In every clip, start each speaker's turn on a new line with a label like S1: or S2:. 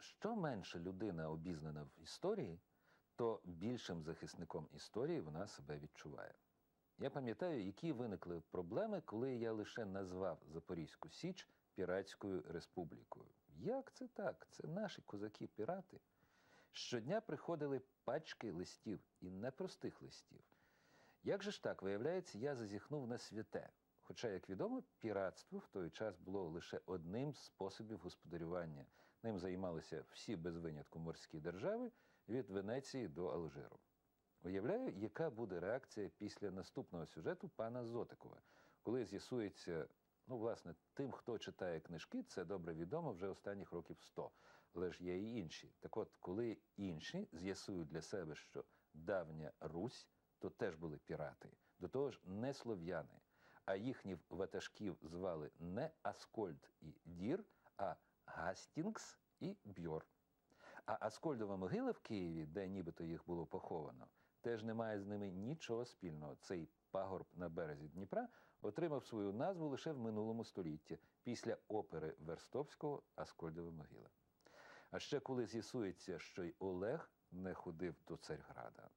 S1: що менше людина обізнана в історії, то більшим захисником історії вона себе відчуває. Я пам'ятаю, які виникли проблеми, коли я лише назвав Запорізьку Січ Піратською республікою. Як це так? Це наші козаки-пірати. Щодня приходили пачки листів і непростих листів. Як же ж так, виявляється, я зазіхнув на святе. Хоча, як відомо, піратство в той час було лише одним з способів господарювання. Ним займалися всі без винятку морські держави від Венеції до Алжиру. Уявляю, яка буде реакція після наступного сюжету пана Зотикова, коли з'ясується, ну, власне, тим, хто читає книжки, це добре відомо вже останніх років 100. Але ж є і інші. Так от, коли інші з'ясують для себе, що давня Русь, то теж були пірати, до того ж, не слов'яни, а їхніх ватажків звали не Аскольд і Дір, а Гастінгс і Бьор. А Аскольдова могила в Києві, де нібито їх було поховано, теж не має з ними нічого спільного. Цей пагорб на березі Дніпра отримав свою назву лише в минулому столітті після опери Верстовського Аскольдова могила. А ще коли з'ясується, що й Олег не ходив до Царьграда.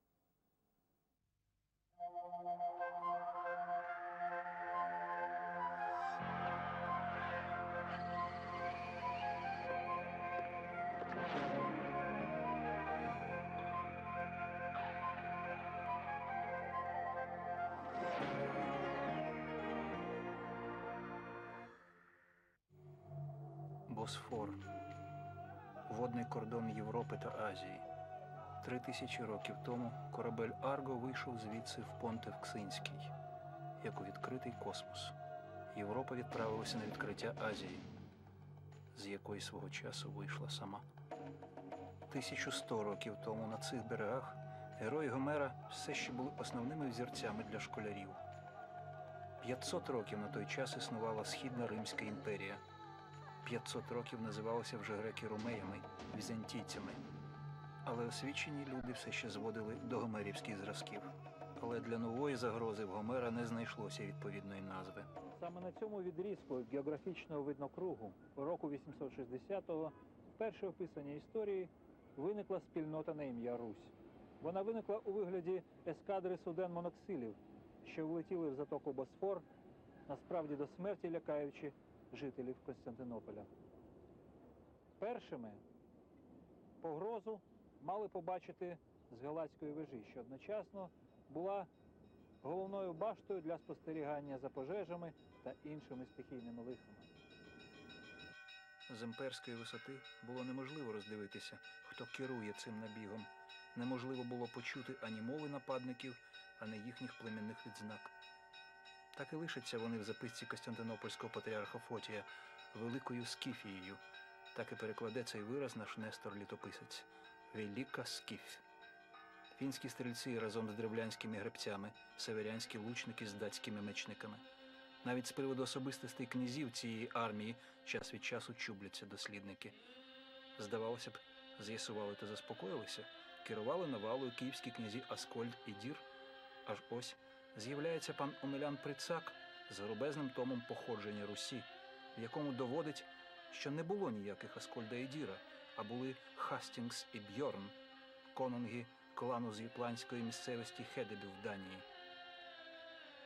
S2: Босфор водний кордон Європи та Азії. Три тисячі років тому корабель Арго вийшов звідси в Понтев Ксинський, як у відкритий космос. Європа відправилася на відкриття Азії, з якої свого часу вийшла сама. 1100 років тому на цих берегах герої Гомера все ще були основними взірцями для школярів. 500 років на той час існувала Східна Римська імперія. 500 років називалися вже греки ромеями, візантійцями. Але освічені люди все ще зводили до гомерівських зразків. Але для нової загрози в Гомера не знайшлося відповідної назви.
S3: Саме на цьому відрізку географічного виднокругу року 860-го вперше описання історії виникла спільнота на ім'я Русь. Вона виникла у вигляді ескадри суден моноксилів, що влетіли в затоку Босфор, насправді до смерті лякаючи жителів Константинополя. Першими погрозу мали побачити з Галацької вежі, що одночасно була головною баштою для спостерігання за пожежами та іншими стихійними лихами.
S2: З імперської висоти було неможливо роздивитися, хто керує цим набігом. Неможливо було почути ані мови нападників, ані їхніх племінних відзнак. Так і лишаться вони в записці Костянтинопольського патріарха Фотія Великою Скіфією. Так і перекладе цей вираз наш Нестор літописець Велика Скіф. Фінські стрільці разом з древлянськими гребцями, северянські лучники з датськими мечниками. Навіть з приводу особистостей князів цієї армії час від часу чубляться дослідники. Здавалося б, з'ясували та заспокоїлися, керували навалою київські князі Аскольд і Дір. Аж ось з'являється пан Омелян Прицак з грубезним томом походження Русі, в якому доводить, що не було ніяких Аскольда і Діра, а були Хастінгс і Бьорн, конунги клану з ютландської місцевості Хедебі в Данії.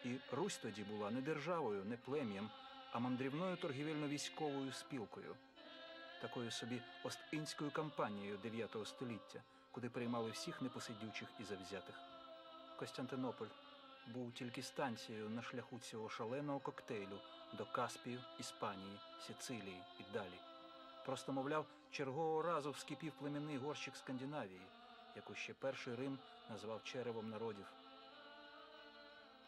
S2: І Русь тоді була не державою, не плем'ям, а мандрівною торгівельно-військовою спілкою, такою собі Ост-Індською кампанією 9 століття, куди приймали всіх непосидючих і завзятих. Костянтинополь був тільки станцією на шляху цього шаленого коктейлю до Каспію, Іспанії, Сицилії і далі. Просто, мовляв, чергового разу вскипів племінний горщик Скандинавії, яку ще перший Рим назвав черевом народів.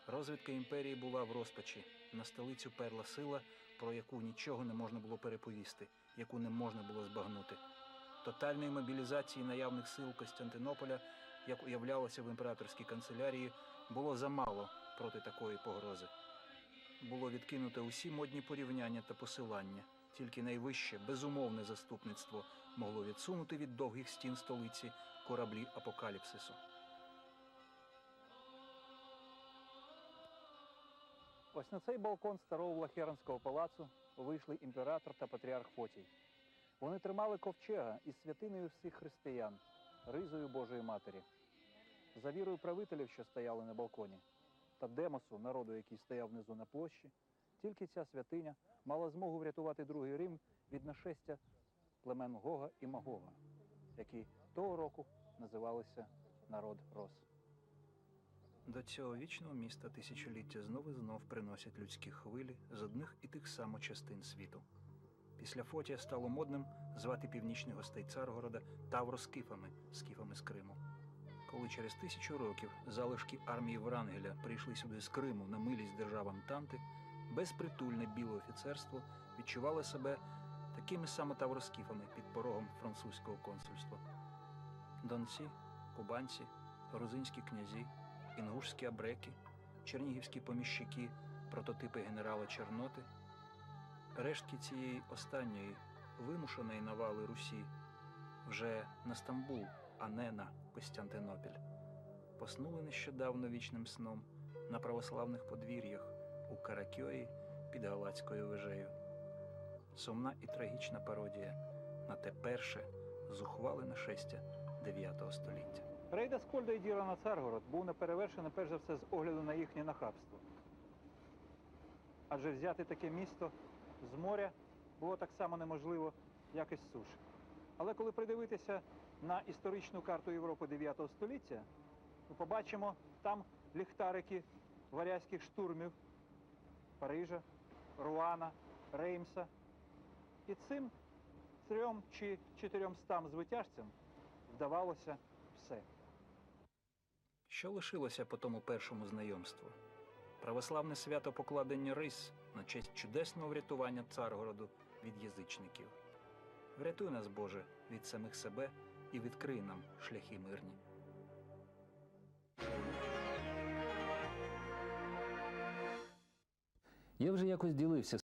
S2: Розвідка імперії була в розпачі. На столицю перла сила, про яку нічого не можна було переповісти, яку не можна було збагнути. Тотальної мобілізації наявних сил Костянтинополя, як уявлялося в імператорській канцелярії, було замало проти такої погрози. Було відкинуто усі модні порівняння та посилання. Тільки найвище безумовне заступництво могло відсунути від довгих стін столиці кораблі апокаліпсису.
S3: Ось на цей балкон старого Влахернського палацу вийшли імператор та патріарх Фотій. Вони тримали ковчега із святиною всіх християн, ризою Божої Матері. За вірою правителів, що стояли на балконі, та демосу, народу, який стояв внизу на площі, тільки ця святиня мала змогу врятувати другий Рим від нашестя племен Гога і Магога, які того року називалися народ Рос.
S2: До цього вічного міста тисячоліття знов і знов приносять людські хвилі з одних і тих само частин світу. Після Фотія стало модним звати північних гостей Царгорода тавроскифами, скіфами з Криму. Коли через тисячу років залишки армії Врангеля прийшли сюди з Криму на милість держав Антанти, безпритульне біле офіцерство відчувало себе такими саме тавроскіфами під порогом французького консульства. Донці, кубанці, грузинські князі, інгушські абреки, чернігівські поміщики, прототипи генерала Чорноти, рештки цієї останньої вимушеної навали Русі вже на Стамбул, а не на Костянтинопіль. Поснули нещодавно вічним сном на православних подвір'ях у Каракьої під Галацькою вежею. Сумна і трагічна пародія на те перше зухвале нашестя 9 століття.
S3: Рейд Аскольда і Діра на Царгород був неперевершений перш за все з огляду на їхнє нахабство. Адже взяти таке місто з моря було так само неможливо, як і з суші. Але коли придивитися на історичну карту Європи 9 століття, ми побачимо там ліхтарики варязьких штурмів Парижа, Руана, Реймса. І цим трьом чи чотирьом стам звитяжцям вдавалося все.
S2: Що лишилося по тому першому знайомству? Православне свято покладення рис на честь чудесного врятування Царгороду від язичників. Врятуй нас, Боже, від самих себе і відкрий нам шляхи мирні.
S1: Я вже якось ділився